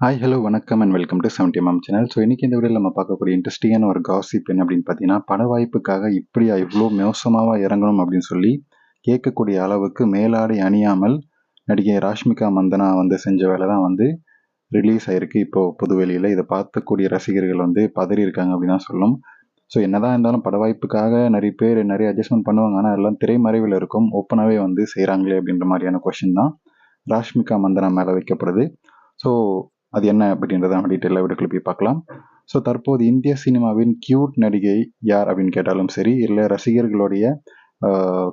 Hi hello வணக்கம் and welcome to seventy mm channel so இன்றைக்கி இந்த வீடியோவில் நம்ம பார்க்கக்கூடிய இன்ட்ரெஸ்டிங்கான ஒரு காசிப் என்ன அப்படின்னு பார்த்தீங்கன்னா பட வாய்ப்புக்காக இப்படியா இவ்வளோ மோசமாக இறங்கணும் அப்படின்னு சொல்லி கேட்கக்கூடிய அளவுக்கு மேலாடை அணியாமல் நடிகை ராஷ்மிகா மந்தனா வந்து செஞ்ச வேலை தான் வந்து ரிலீஸ் ஆகிருக்கு இப்போது புதுவெளியில் இதை பார்க்கக்கூடிய ரசிகர்கள் வந்து பதறி இருக்காங்க அப்படின்னு தான் சொல்லும். ஸோ என்னதான் இருந்தாலும் பட வாய்ப்புக்காக நிறைய பேர் நிறைய அட்ஜஸ்ட்மெண்ட் பண்ணுவாங்க. ஆனால் எல்லாம் திரைமறைவில் இருக்கும். ஓப்பனாகவே வந்து செய்கிறாங்களே அப்படின்ற மாதிரியான கொஷின் தான் ராஷ்மிகா மந்தனா மேலே வைக்கப்படுது. ஸோ அது என்ன அப்படின்றத நம்ம டீட்டெயிலாக வீடியோக்குள்ள போய் பார்க்கலாம். ஸோ தற்போது இந்திய சினிமாவின் கியூட் நடிகை யார் அப்படின்னு கேட்டாலும் சரி இல்லை ரசிகர்களுடைய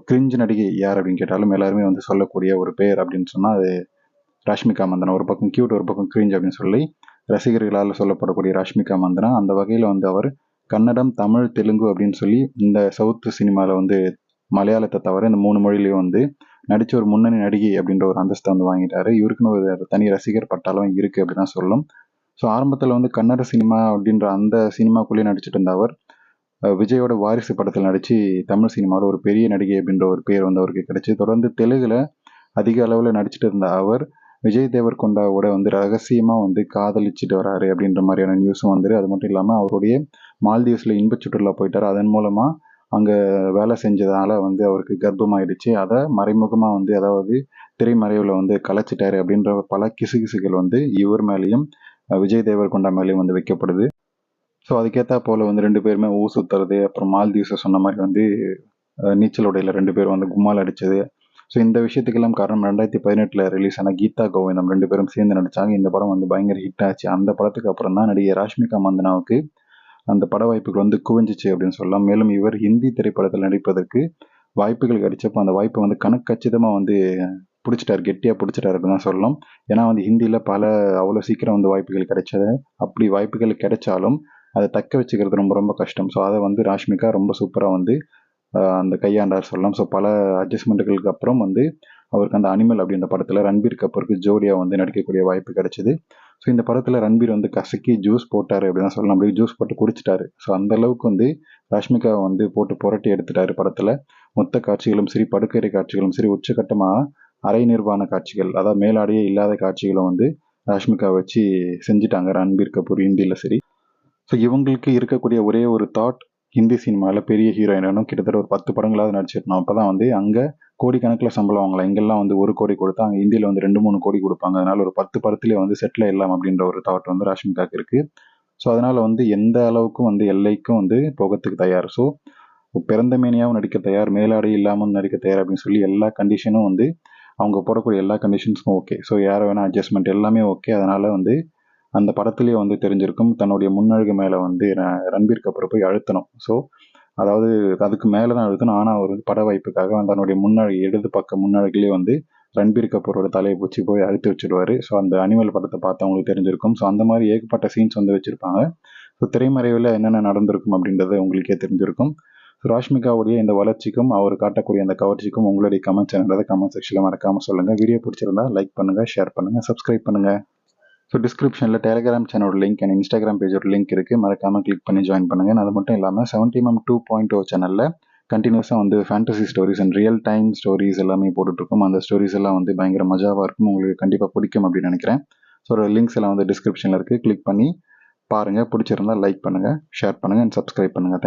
கிரிஞ்சு நடிகை யார் அப்படின்னு கேட்டாலும் எல்லாருமே வந்து சொல்லக்கூடிய ஒரு பேர் அப்படின்னு சொன்னால் அது ராஷ்மிகா மந்தனா. ஒரு பக்கம் கியூட் ஒரு பக்கம் கிரிஞ்ச் அப்படின்னு சொல்லி ரசிகர்களால் சொல்லப்படக்கூடிய ராஷ்மிகா மந்தனா. அந்த வகையில் வந்து அவர் கன்னடம் தமிழ் தெலுங்கு அப்படின்னு சொல்லி இந்த சவுத்து சினிமாவில் வந்து மலையாளத்தை தவிர இந்த மூணு மொழியிலையும் வந்து நடித்த ஒரு முன்னணி நடிகை அப்படின்ற ஒரு அந்தஸ்தை வந்து வாங்கிட்டாரு. இவருக்குன்னு ஒரு தனி ரசிகர் பட்டாலும் இருக்குது அப்படின்னு தான் சொல்லும். ஸோ ஆரம்பத்தில் வந்து கன்னட சினிமா அப்படின்ற அந்த சினிமாக்குள்ளேயே நடிச்சிட்டு இருந்த அவர் விஜயோட வாரிசு படத்தில் நடித்து தமிழ் சினிமாவில் ஒரு பெரிய நடிகை அப்படின்ற ஒரு பேர் வந்து அவருக்கு கிடைச்சி. தொடர்ந்து தெலுங்கில் அதிக அளவில் நடிச்சிட்டு இருந்த அவர் விஜய் தேவர் கொண்டாவோட வந்து ரகசியமாக வந்து காதலிச்சுட்டு வராரு அப்படின்ற மாதிரியான நியூஸும் வந்துரு அது மட்டும் இல்லாமல் அவருடைய மால்தீவ்ஸில் இன்ப சுற்றுலா போயிட்டார். அதன் மூலமாக அங்கே வேலை செஞ்சதால வந்து அவருக்கு கர்ப்பமாயிடுச்சு. அதை மறைமுகமாக வந்து அதாவது திரைமறைவில் வந்து கலைச்சிட்டாரு அப்படின்ற பல கிசுகிசுகள் வந்து இவர் மேலேயும் விஜய் தேவர் கொண்டா மேலேயும் வந்து வைக்கப்படுது. ஸோ அதுக்கேற்றா போல் வந்து ரெண்டு பேருமே ஊ சுற்றுறது அப்புறம் மால்தீவ்ஸை சொன்ன மாதிரி வந்து நீச்சல் உடையில் ரெண்டு பேரும் வந்து கும்மால் அடித்தது ஸோ இந்த விஷயத்துக்கெல்லாம் காரணம் ரெண்டாயிரத்தி பதினெட்டில் ரிலீஸ் ஆன கீதா கோவிந்தம் ரெண்டு பேரும் சேர்ந்து நடித்தாங்க இந்த படம் வந்து பயங்கர ஹிட் ஆச்சு. அந்த படத்துக்கு அப்புறம் தான் நடிகை ராஷ்மிகா மந்தனாவுக்கு அந்த பட வாய்ப்புகள் வந்து குவிஞ்சிச்சு அப்படின்னு சொல்லலாம். மேலும் இவர் ஹிந்தி திரைப்படத்தில் நடிப்பதற்கு வாய்ப்புகள் கிடைச்சப்போ அந்த வாய்ப்பை வந்து கணக்கு கச்சிதமாக வந்து பிடிச்சிட்டார் கெட்டியாக பிடிச்சிட்டாரு அப்படின்னு தான் சொல்லலாம். ஏன்னா வந்து ஹிந்தியில் பல அவ்வளோ சீக்கிரம் வந்து வாய்ப்புகள் கிடைச்சது அப்படி வாய்ப்புகள் கிடைச்சாலும் அதை தக்க வச்சுக்கிறது ரொம்ப ரொம்ப கஷ்டம். ஸோ அதை வந்து ராஷ்மிகா ரொம்ப சூப்பராக வந்து அந்த கையாண்டார் சொல்லலாம். ஸோ பல அட்ஜஸ்ட்மெண்ட்டுகளுக்கு அப்புறம் வந்து அவருக்கு அந்த அனிமல் அப்படின்ற படத்தில் ரன்பீர் கபூருக்கு ஜோடியாக வந்து நடிக்கக்கூடிய வாய்ப்பு கிடைச்சிது. ஸோ இந்த படத்தில் ரன்பீர் வந்து கசக்கி ஜூஸ் போட்டார் அப்படின்னு சொல்லலாம். அப்படியே ஜூஸ் போட்டு குடிச்சிட்டாரு. ஸோ அந்த அளவுக்கு வந்து ராஷ்மிகா வந்து போட்டு புரட்டி எடுத்துட்டாரு படத்தில். மொத்த காட்சிகளும் சரி படுக்கறை காட்சிகளும் சரி உச்சகட்டமாக அரை நிர்வாண காட்சிகள் அதாவது மேலாடையே இல்லாத காட்சிகளை வந்து ராஷ்மிகா வச்சு செஞ்சுட்டாங்க. ரன்பீர் கபூர் ஹிந்தியில் சரி. ஸோ இவங்களுக்கு இருக்கக்கூடிய ஒரே ஒரு தாட் ஹிந்தி சினிமாவில் பெரிய ஹீரோயினும் கிட்டத்தட்ட ஒரு பத்து படங்களாவது நடிச்சிருக்கணும். அப்போ தான் வந்து அங்கே கோடிக்கணக்கில் சம்பளம் வாங்கலாம். இங்கெல்லாம் வந்து ஒரு கோடி கொடுத்தா அங்கே இந்தியில் வந்து ரெண்டு மூணு கோடி கொடுப்பாங்க. அதனால ஒரு பத்து படத்துலேயே வந்து செட்டில் எல்லாம் அப்படின்ற ஒரு தாட் வந்து ராஷ்மிகாக்கு இருக்குது ஸோ அதனால் வந்து எந்த அளவுக்கும் வந்து எல்லைக்கும் வந்து போகத்துக்கு தயார். ஸோ பிறந்த மேனியாகவும் நடிக்க தயார் மேலாடை இல்லாமல் நடிக்க தயார் அப்படின்னு சொல்லி எல்லா கண்டிஷனும் வந்து அவங்க போடக்கூடிய எல்லா கண்டிஷன்ஸும் ஓகே ஸோ யாரை வேணால் அட்ஜஸ்ட்மெண்ட் எல்லாமே ஓகே அதனால் வந்து அந்த படத்துலேயே வந்து தெரிஞ்சிருக்கும். தன்னுடைய முன்னழகு மேலே வந்து ரன்பீர் கபூரை போய் அழுத்தணும். ஸோ அதாவது அதுக்கு மேலே தான் எழுதணும் ஆனால் அவர் வந்து பட வாய்ப்புக்காக தன்னுடைய முன்னழகு இடது பக்க முன்னழகுலேயே வந்து ரன்பீர் கபூரோட தலையை பூச்சி போய் அழுத்தி வச்சுடுவார். ஸோ அந்த அனிமல் படத்தை பார்த்து அவங்களுக்கு தெரிஞ்சிருக்கும். ஸோ அந்த மாதிரி ஏகப்பட்ட சீன்ஸ் வந்து வச்சுருப்பாங்க. ஸோ திரைமறைவில் என்னென்ன நடந்திருக்கும் அப்படின்றது உங்களுக்கே தெரிஞ்சிருக்கும். ஸோ ராஷ்மிகாவுடைய இந்த வளர்ச்சிக்கும் அவர் காட்டக்கூடிய அந்த கவர்ச்சிக்கும் உங்களுடைய கமெண்ட்ஸ் என்னன்றதை கமெண்ட் செக்ஷனில் மறக்காமல் சொல்லுங்கள் வீடியோ பிடிச்சிருந்தா லைக் பண்ணுங்கள் ஷேர் பண்ணுங்கள் சப்ஸ்கிரைப் பண்ணுங்கள் ஸோ டிஸ்கிரிப்ஷனில் டெலிகிராம் சேனலோட லிங்க் அண்ட் இன்ஸ்டாகிராம் பேஜோட லிங்க் இருக்குது மறக்காமல் கிளிக் பண்ணி ஜாயின் பண்ணுங்கள் அது மட்டும் இல்லாமல் seventy M two point O சேனலில் கண்டினியூஸாக வந்து fantasy stories and real time stories எல்லாமே போட்டுட்ருக்கோம் அந்த ஸ்டோரிஸ் எல்லாம் வந்து பயங்கர மஜாவாக இருக்கும். உங்களுக்கு கண்டிப்பாக பிடிக்கும் அப்படின்னு நினைக்கிறேன். ஸோ லிங்க்ஸ் எல்லாம் வந்து டிஸ்கிரிப்ஷனில் இருக்குது கிளிக் பண்ணி பாருங்கள் பிடிச்சிருந்தா லைக் பண்ணுங்கள் ஷேர் பண்ணுங்கள் அண்ட் சப்ஸ்கிரைப் பண்ணுங்கள்